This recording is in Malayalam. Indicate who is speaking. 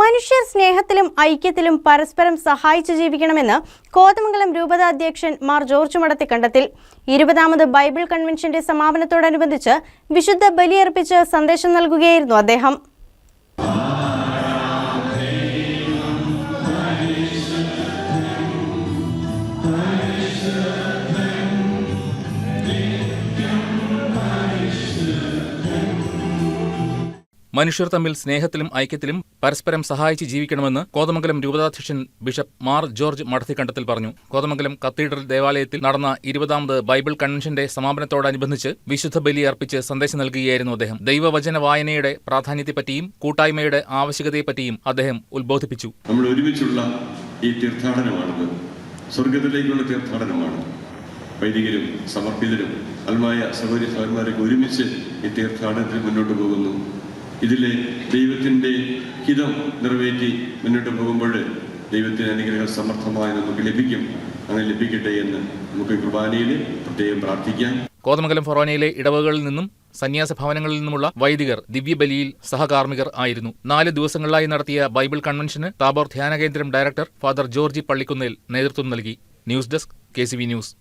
Speaker 1: മനുഷ്യർ സ്നേഹത്തിലും ഐക്യത്തിലും പരസ്പരം സഹായിച്ചു ജീവിക്കണമെന്ന് കോതമംഗലം രൂപത അധ്യക്ഷൻ മാർ ജോർജ് മടത്തി കണ്ടെത്തിൽ. ഇരുപതാമത് ബൈബിൾ കൺവെൻഷന്റെ സമാപനത്തോടനുബന്ധിച്ച് വിശുദ്ധ ബലിയർപ്പിച്ച് സന്ദേശം നൽകുകയായിരുന്നു അദ്ദേഹം.
Speaker 2: മനുഷ്യർ തമ്മിൽ സ്നേഹത്തിലും ഐക്യത്തിലും പരസ്പരം സഹായിച്ച് ജീവിക്കണമെന്ന് കോതമംഗലം രൂപതാധ്യക്ഷൻ ബിഷപ്പ് മാർ ജോർജ് മഠത്തിക്കണ്ടത്തിൽ പറഞ്ഞു. കോതമംഗലം കത്തീഡ്രൽ ദേവാലയത്തിൽ നടന്ന ഇരുപതാമത് ബൈബിൾ കൺവെൻഷന്റെ സമാപനത്തോടനുബന്ധിച്ച് വിശുദ്ധ ബലി അർപ്പിച്ച് സന്ദേശം നൽകുകയായിരുന്നു അദ്ദേഹം. ദൈവവചന വായനയുടെ പ്രാധാന്യത്തെപ്പറ്റിയും കൂട്ടായ്മയുടെ ആവശ്യകതയെപ്പറ്റിയും അദ്ദേഹം ഉത്ബോധിപ്പിച്ചു.
Speaker 3: നമ്മൾ ഒരുമിച്ചുള്ള ഈ സ്വർഗത്തിലേക്കുള്ള തീർത്ഥാടനമാണ്. വൈദികരും സമർപ്പിതരും അൽമായ സഹോദരി സഹോദരന്മാരൊക്കെ ഒരുമിച്ച് ഈ തീർത്ഥാടനത്തിൽ മുന്നോട്ട് പോകുന്നു. ഇതിലെ ദൈവത്തിന്റെ ഹിതം നിറവേറ്റി മുന്നോട്ട് പോകുമ്പോൾ ദൈവത്തിന് അനുഗ്രഹം സമർത്ഥമായി നമുക്ക് ലഭിക്കും. അങ്ങനെ ലഭിക്കട്ടെ എന്ന് നമുക്ക് കുർബാനയിൽ പ്രത്യേകം പ്രാർത്ഥിക്കാം.
Speaker 2: കോതമംഗലം ഫൊറോനയിലെ ഇടവകളിൽ നിന്നും സന്യാസ ഭവനങ്ങളിൽ നിന്നുമുള്ള വൈദികർ ദിവ്യബലിയിൽ സഹകാർമ്മികർ ആയിരുന്നു. നാല് ദിവസങ്ങളിലായി നടത്തിയ ബൈബിൾ കൺവെൻഷന് താബോർ ധ്യാന കേന്ദ്രം ഡയറക്ടർ ഫാദർ ജോർജി പള്ളിക്കുന്നേൽ നേതൃത്വം നൽകി. News desk K news.